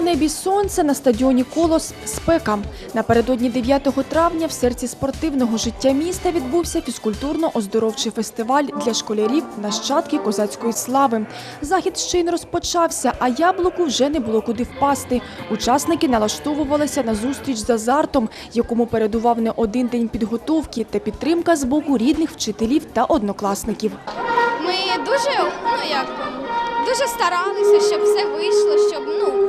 небі сонце на стадіоні Колос спека. Напередодні 9 травня в серці спортивного життя міста відбувся фізкультурно-оздоровчий фестиваль для школярів нащадки козацької слави. Захід ще й не розпочався, а яблуку вже не було куди впасти. Учасники налаштовувалися на зустріч з азартом, якому передував не один день підготовки та підтримка з боку рідних вчителів та однокласників. Ми дуже, ну як, дуже старалися, щоб все вийшло, щоб ну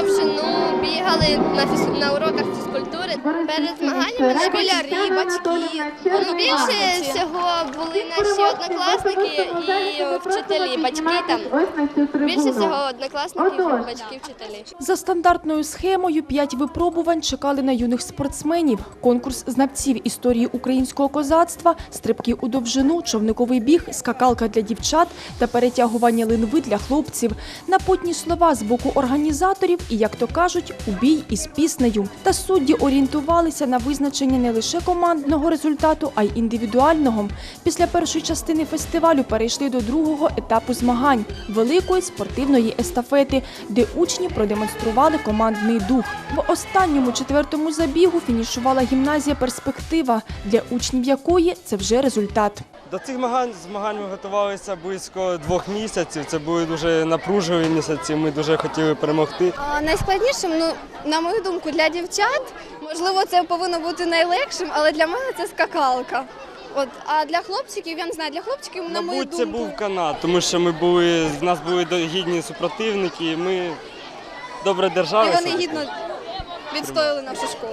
довжину, бігали на фіз... на уроках фізкультури. Перед змаганнями школярі, батьки. Ну, більше всього наші однокласники і вчителі, батьки там. Більше всього однокласники, батьки, вчителі. За стандартною схемою п'ять випробувань чекали на юних спортсменів. Конкурс знавців історії українського козацтва, стрибки у довжину, човниковий біг, скакалка для дівчат та перетягування линви для хлопців. Напутні слова з боку організаторів і, як то кажуть, у бій із піснею. Та судді орієнтувалися на визначення не лише командного результату, а й індивідуального. Після першої частини фестивалю перейшли до другого етапу змагань великої спортивної естафети, де учні продемонстрували командний дух. В останньому четвертому забігу фінішувала гімназія Перспектива, для учнів якої це вже результат. До цих змагань, змагань ми готувалися близько двох місяців. Це були дуже напружливі місяці. Ми дуже хотіли перемогти. А, Найскладнішим, ну на мою думку, для дівчат, можливо, це повинно бути найлегшим, але для мене це скакалка. От, а для хлопчиків, я не знаю, для хлопчиків, на мою Мабуть, думку, це був канат, тому що ми були в нас були до- гідні супротивники. і Ми добре і держалися. вони гідно відстояли нашу школу.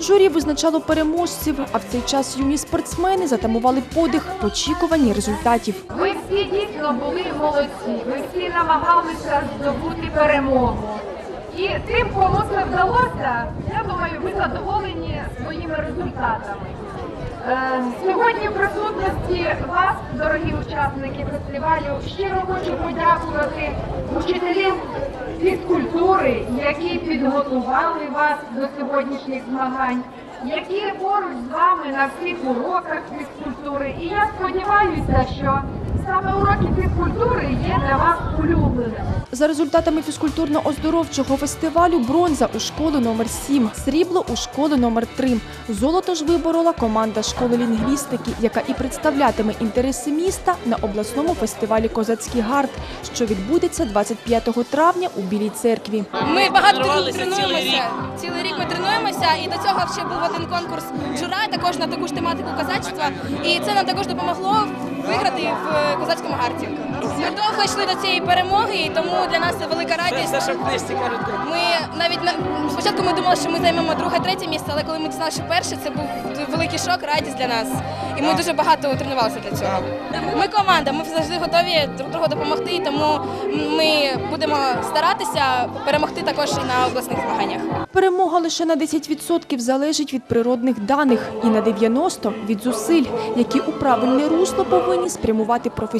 Журі визначало переможців, а в цей час юні спортсмени затамували подих в очікуванні результатів. Ви всі дійсно були молодці, ви всі намагалися здобути перемогу. І тим, кому це вдалося, я думаю, ви задоволені своїми результатами. Е, Сьогодні в присутності вас, дорогі учасники фестивалю, щиро хочу подякувати учителям фізкультури, які підготували вас до сьогоднішніх змагань, які поруч з вами на всіх уроках фізкультури. І я сподіваюся, що саме уроки фізкультури є для вас улюбленими. За результатами фізкультурно-оздоровчого фестивалю бронза у школи номер 7, срібло у школи номер 3. Золото ж виборола команда школи лінгвістики, яка і представлятиме інтереси міста на обласному фестивалі Козацький гард, що відбудеться 25 травня у Білій церкві. Ми багато тренуємося. рік. Цілий рік ми тренуємося, і до цього ще був один конкурс жура, також на таку ж тематику козачества. І це нам також допомогло виграти в козацькому гарті. Ми довго йшли до цієї перемоги, і тому для нас це велика радість. що в книжці кажуть. Ми навіть на спочатку ми думали, що ми займемо друге, третє місце, але коли ми дізналися, що перше, це був великий шок, радість для нас. І ми дуже багато тренувалися для цього. Ми команда, ми завжди готові друг другу допомогти, тому ми будемо старатися перемогти також і на обласних змаганнях. Перемога лише на 10% залежить від природних даних і на 90% – від зусиль, які у правильне русло повинні спрямувати професіонали,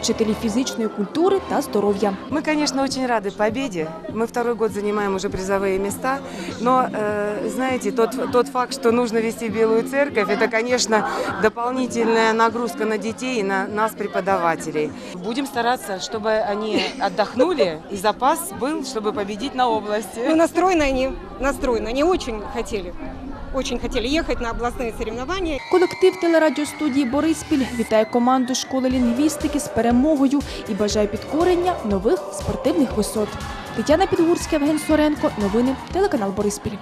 вчителі фізичної культури та здоров'я. Мы, конечно, очень рады победе. Мы второй год занимаем уже призовые места. Но, э, знаете, тот, тот факт, что нужно вести Белую Церковь, это, конечно, дополнительная нагрузка на детей и на нас, преподавателей. Будем стараться, чтобы они отдохнули и запас был, чтобы победить на области. Ну, настроены они, настроены. Они очень хотели, Очень хотели ехать на областные соревнования. Колектив телерадіостудії «Бориспіль» вітає команду школи лінгвістики з перемогою і бажає підкорення нових спортивних висот. Тетяна Підгурська, Євген Соренко. Новини телеканал «Бориспіль».